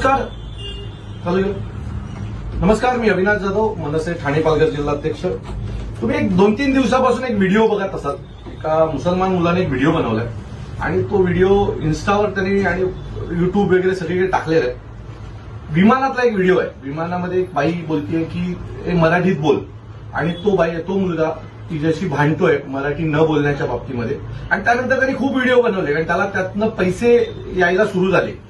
नमस्कार. चालू नमस्कार मी अविनाश जाधव मनसे ठाणे पालघर जिल्हाध्यक्ष. तुम्ही एक दोन तीन दिवसापासून एक व्हिडिओ बघत असाल. एका मुसलमान मुलाने एक व्हिडिओ बनवलाय. आणि तो व्हिडिओ इन्स्टावर त्यांनी आणि युट्यूब वगैरे सगळीकडे टाकलेला आहे. विमानातला एक व्हिडिओ आहे. विमानामध्ये एक बाई बोलतीये की मराठीत बोल. आणि तो बाई तो मुलगा तिच्याशी भांडतोय मराठी न बोलण्याच्या बाबतीमध्ये. आणि त्यानंतर त्यांनी खूप व्हिडिओ बनवले आणि त्याला त्यातनं पैसे यायला सुरू झाले.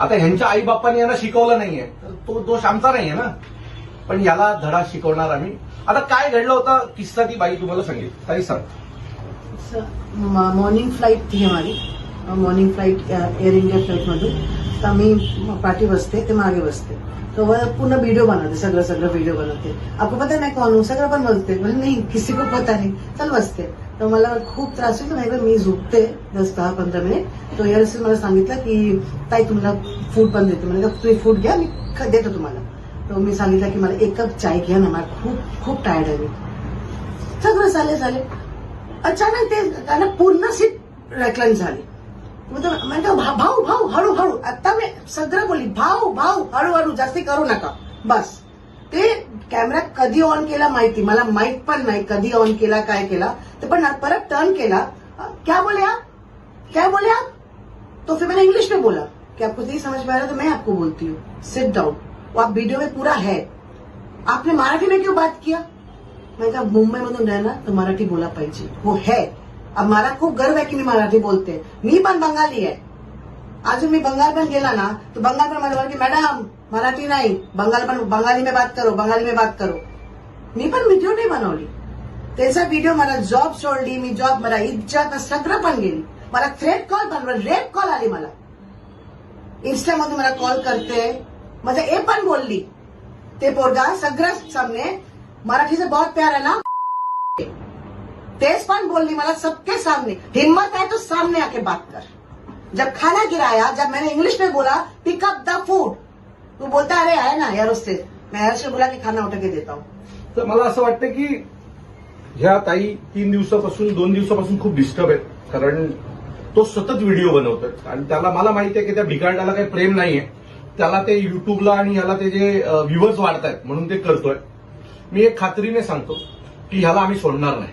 आता ह्यांच्या आई बापांनी यांना शिकवलं नाहीये. तर तो दोष आमचा नाहीये ना. पण याला धडा शिकवणार आम्ही. आता काय घडलं होतं? किस्सा ती बाई तुम्हाला सांगेल. ताई सांग. मॉर्निंग फ्लाईट ती हमारी. Morning flight Air India flight मधून. तर आम्ही पाठी बसते ते मागे बसते. तो वह पूर्ण वीडियो बनाते सगळं सगळं वीडियो बनवते. आपको पता नाही कौन हूँ सगळं पण बोलते पण नाही किसी को पता नाही. चल बसते. तर मला खूप त्रास होतो नाही मी झोपते दस दहा पंधरा मिनिट. तो यावेळेस मला सांगितलं की ताई तुम्हाला फूड पण देते. म्हणजे तुम्ही फूड घ्या मी ख- देतो तुम्हाला. तर मी सांगितलं की मला एक कप चाय घ्या ना मला खूप खूप टायर्ड आहे मी. सगळं झाले झाले. अचानक ते त्याला पूर्ण सीट रेकलन झाली. मतलब म्हणतो भाऊ भाऊ हळूहळू भाऊ हळूहळू जास्ती करू नका. बस. ते कॅमेरा कधी ऑन केला माहिती? मला माहित पण नाही. कधी ऑन ते पण परत टर्न "अ, क्या बोले आप? क्या बोले आप? तो फिर मैंने इंग्लिश में बोला कि आपको नहीं समझ में आ रहा तो मैं आपको बोलती हूँ। सिट डाउन वो आप वीडियो में पूरा है। आपने मराठी में क्यों बात किया? मैं कहा मुंबई मधून आहे ना तर मराठी बोला पाहिजे। वो है। अब मला खूप गर्व आहे की मी मराठी बोलते। मी पण बंगाली आहे अजून मी बंगाल पण गेला ना तो बंगाल पण मला की मॅडम, मराठी नाही, बंगाल पण बंगाली में बात करो, बंगाली में बात करो। मी पण व्हिडिओ नाही बनवली त्याचा व्हिडिओ मला जॉब सोडली मी जॉब मला इज़्ज़त सगळं पण गेली मला थ्रेट कॉल पण रेप कॉल आली मला इन्स्टामध्ये मला कॉल करते म्हणजे ए पण बोलली, ते पोरगा, सगळं सामने, मराठी से बहुत प्यार है ना? तेज पण बोलनी मला सबके सामने, हिम्मत है तो सामने आके बात कर. जब खाना गिराया जब मैंने इंग्लिश में बोला पिकअप द फूड तू बोलता अरे आहे ना यार उससे. मैं यार से बोला की खाना उठा के देता हूँ. तर मला असं वाटतं की ह्या ताई तीन दिवसापासून दोन दिवसापासून खूप डिस्टर्ब आहेत. कारण तो सतत व्हिडिओ बनवतात आणि त्याला मला माहिती आहे की त्या भिकाडाला काही प्रेम नाहीये. त्याला ते युट्यूबला आणि ह्याला ते जे व्ह्युअर्स वाढतायत म्हणून ते करतोय. मी एक खात्रीने सांगतो की ह्याला आम्ही सोडणार नाही.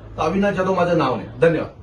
अविनाश जाधव माझं नाव नाही. धन्यवाद.